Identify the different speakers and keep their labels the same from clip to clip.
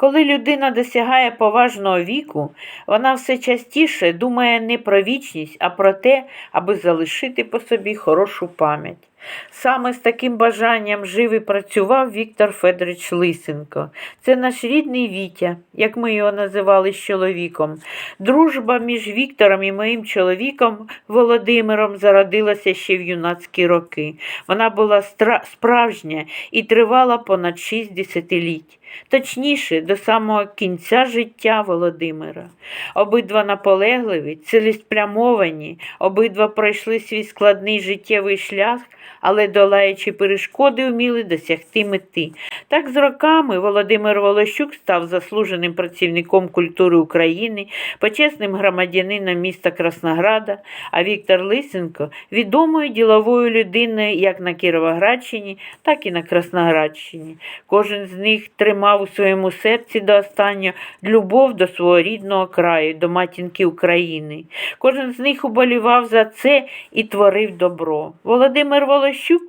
Speaker 1: Коли людина досягає поважного віку, вона все частіше думає не про вічність, а про те, аби залишити по собі хорошу пам'ять. Саме з таким бажанням жив і працював Віктор Федорович Лисенко. Це наш рідний Вітя, як ми його називали з чоловіком. Дружба між Віктором і моїм чоловіком Володимиром зародилася ще в юнацькі роки. Вона була справжня і тривала понад шість десятиліть. Точніше, до самого кінця життя Володимира. Обидва наполегливі, цілеспрямовані, обидва пройшли свій складний життєвий шлях, але, долаючи перешкоди, вміли досягти мети. Так з роками Володимир Волощук став заслуженим працівником культури України, почесним громадянином міста Краснограда, а Віктор Лисенко відомою діловою людиною як на Кіровоградщині, так і на Красноградщині. Кожен з них тримав у своєму серці до останнього любов до свого рідного краю, до матінки України. Кожен з них уболівав за це і творив добро. Володимир Волощук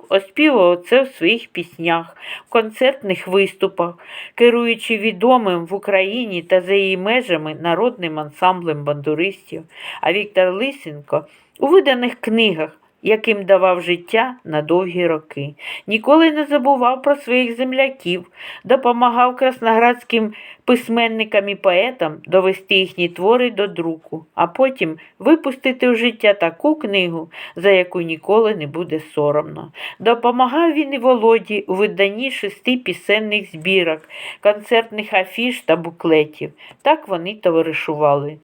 Speaker 1: оспівував це в своїх піснях, в концертних виступах, керуючи відомим в Україні та за її межами народним ансамблем бандуристів. А Віктор Лисенко у виданих книгах яким давав життя на довгі роки. Ніколи не забував про своїх земляків, допомагав красноградським письменникам і поетам довести їхні твори до друку, а потім випустити в життя таку книгу, за яку ніколи не буде соромно. Допомагав він і Володі у виданні шести пісенних збірок, концертних афіш та буклетів. Так вони товаришували.